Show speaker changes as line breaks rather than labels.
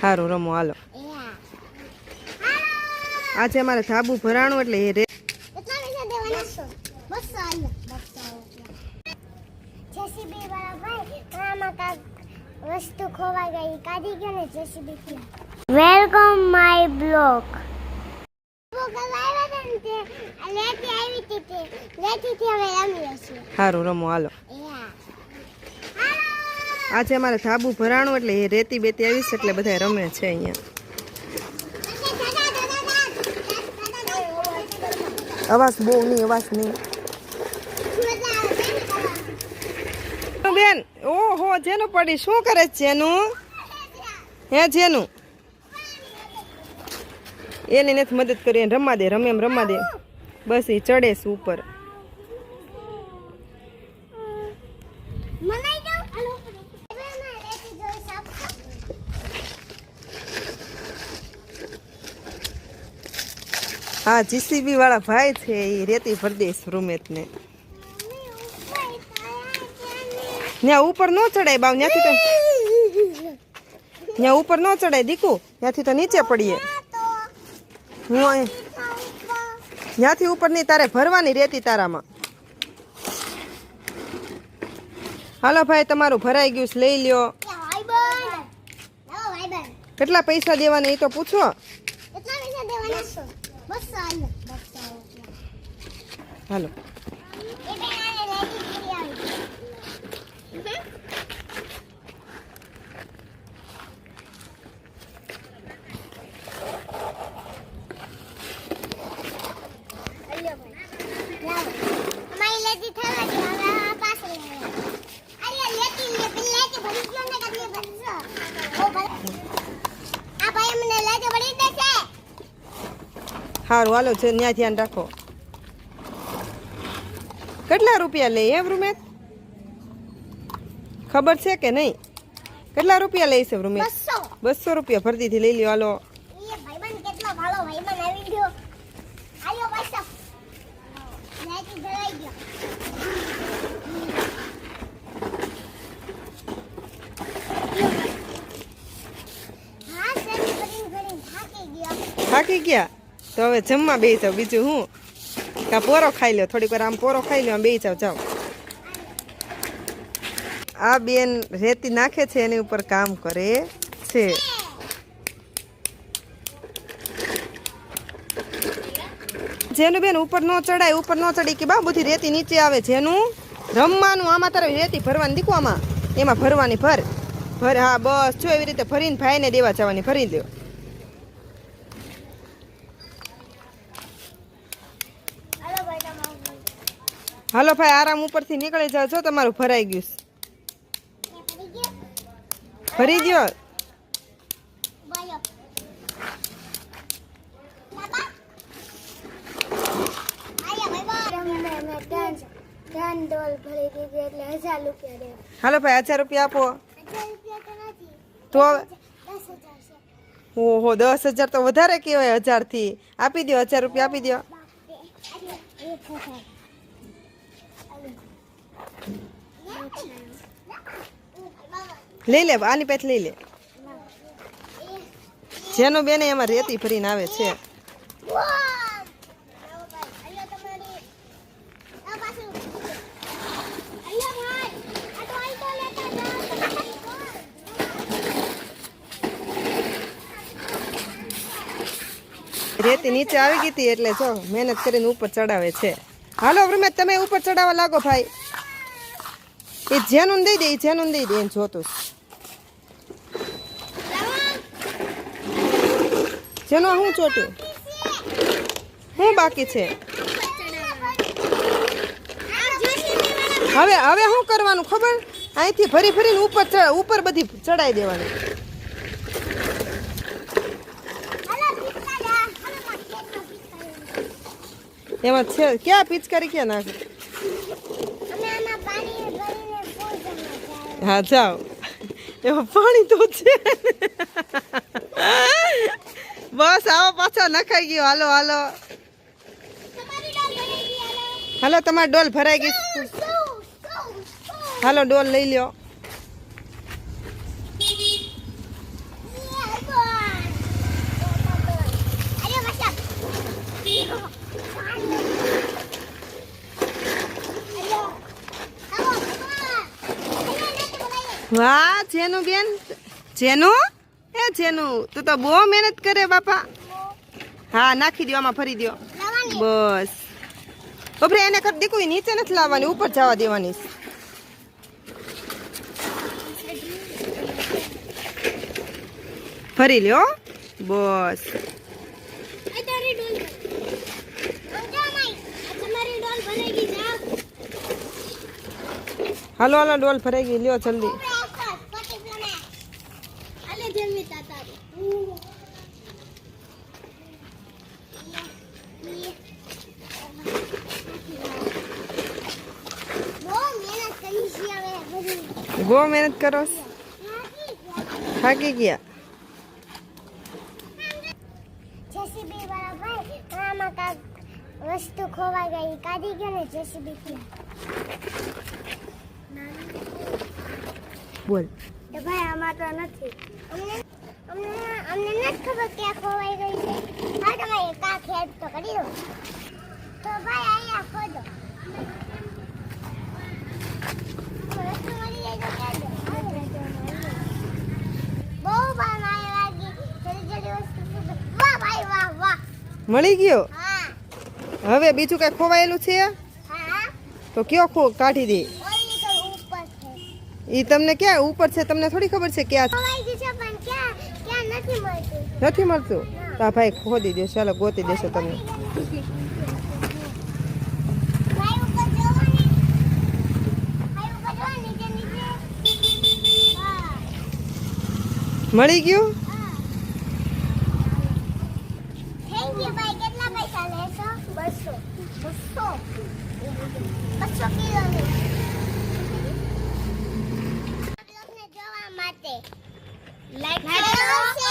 સારું રમો, હાલો.
યા
આજે અમારે ધાબુ ભરાણું એટલે એ રે
છો વસ્તુ ખોવાઈ ગઈ કાઢી ગયો ને જેસીબી વેલકમ માય બ્લોગ લેતી આવી હતી તે લેતીથી હવે રમીએ છીએ
સારું રમો હાલો. આજે અમારે ધાબુ ભરાણું એટલે એ રેતી બેતી આવીશ એટલે બધા રમે છે અહીંયા. અવાજ બહુ નહીં અવાજ નહીં. બેન ઓહો જેનું પડી શું કરે છે જેનું? હે જેનું? એની નથી મદદ કરી રમવા દે રમે એમ રમવા દે. બસ એ ચડે છે ઉપર. હા જીસીબી વાળા ભાઈ છે એ રેતી ભરી દઈશ રૂમેત ને ત્યાં ઉપર ન ચડાય બાવ ત્યાંથી તો ત્યાં ઉપર ન ચડાય દીકુ ત્યાંથી તો નીચે પડીએ. હું અહીં ત્યાંથી ઉપર તારે ભરવાની રહેતી તારામાં. હાલો ભાઈ, તમારું ભરાઈ ગયું લઈ લ્યો. કેટલા પૈસા દેવાના એ તો પૂછો. હાલો
આ ભાઈ મને લેજે ભરી દેશે
સારું હાલો છે ત્યાં ધ્યાન રાખો. કેટલા રૂપિયા લે એમ રૂમેત ખબર છે કે નહીં? કેટલા રૂપિયા લઈશ રૂમેત
બસો
બસો રૂપિયા ભરતીથી લઈ લ્યો હાલો.
એ ભાઈબંધ કેટલો ભાલો ભાઈબંધ આવી ગયો. આયો પૈસા લેતી જવાઈ ગયો. હા સરી કરીને કરીને થાકી ગયો.
થાકી ગયા? તો હવે જમવા બે જાવ બીજું હું? આ પોરો ખાઈ લ્યો, થોડીક વાર આમ પોરો ખાઈ લો આમ બે જાવ જાઓ આ બેન રેતી નાખે છે, એની ઉપર કામ કરે છે. જેનું બેન ઉપર ન ચડાય, ઉપર ન ચડી, કે બા બધી રેતી નીચે આવે. જેનું રમવાનું, આમાં તારે રેતી ભરવાની, દીકુ આમાં? એમાં ભરવાની ભર. ભર, હા, બસ, જો એવી રીતે ભરીને ભાઈને દેવા જવાની ભરી દો
હાલો ભાઈ તમારું
હાલો ભાઈ, આરામ ઉપરથી નીકળી જાવ છો તમારું ભરાઈ ગયું ભરી
ગયો
હાલો ભાઈ, હજાર રૂપિયા આપો.
તો
ઓહો, દસ હજાર તો વધારે કહેવાય હજારથી. આપી દો હજાર રૂપિયા આપી દો
બાપરે એટલે એક હજાર
લઈ લે, આની પાસે લઈ લે. જેનું બેને એમાં રેતી ભરીને આવે છે. રેતી નીચે આવી ગઈ હતી એટલે જો મહેનત કરીને ઉપર ચડાવે છે. હાલો વૃમેશ તમે ઉપર ચડાવવા લાગો ભાઈ. એ જેનું દઈ દે જેનું દઈ દે, એને જોતો જેનો હું ચોટ્યો શું બાકી છે? હવે હવે શું કરવાનું ખબર? અહીંથી ફરી ફરીને ઉપર ઉપર બધી ચડાઈ દેવાની. એમાં છે, ક્યાં પિચકારી, ક્યાં નાખે? હા જાઓ એમાં પાણી તો છે બસ આવો પાછો નખાઈ ગયો. હાલો હાલો. હાલો તમારી ડોલ ભરાઈ ગઈ હાલો ડોલ લઈ લ્યો. વાહ જેનું બેન જેનું? એ જેનું? તું તો બહુ મહેનત કરે બાપા. હા નાખી દો આમાં ફરી દો બસ. બપરે એને કર દીકું નીચે નથી લાવવાની ઉપર જવા દેવાની. ફરી લ્યો બસ. હાલો હાલો ડોલ ફરાઈ ગઈ. લ્યો જલ્દી. બહુ મહેનત કરો. થાકી ગયા
જેસીબી વાળા ભાઈ આમાં કાંક વસ્તુ ખોવાઈ ગઈ કાઢી ગયો ને જેસીબી
બોલ
આમાં તો નથી. અમને અમને અમને નથી ખબર ક્યાં ખોવાઈ ગઈ છે. હા તમે એક આ તો કરી દો તો ભાઈ અહીંયા ખોદો. મળી જાય તો કહેજો. બહુ બાર મારે લાગી જલ્દી જલ્દી વસ્તુ વાહ ભાઈ વાહ વાહ.
મળી ગયો?
હા.
હવે બીજું કઈ ખોવાયેલું છે?
હા.
તો કયો ખો કાઢી દે. એ તમને ક્યાં? ઉપર છે તમને થોડી ખબર છે ક્યાં
નથી મળતું.
તો આ ભાઈ ખોદી દેશે ચાલો ગોતી દેશે તમને મળી ગયું
હા થેન્ક યુ ભાઈ કેટલા પૈસા લેશો બસો બસો બસો કિલોની બ્લોગને જોવા માટે લાઈક કરો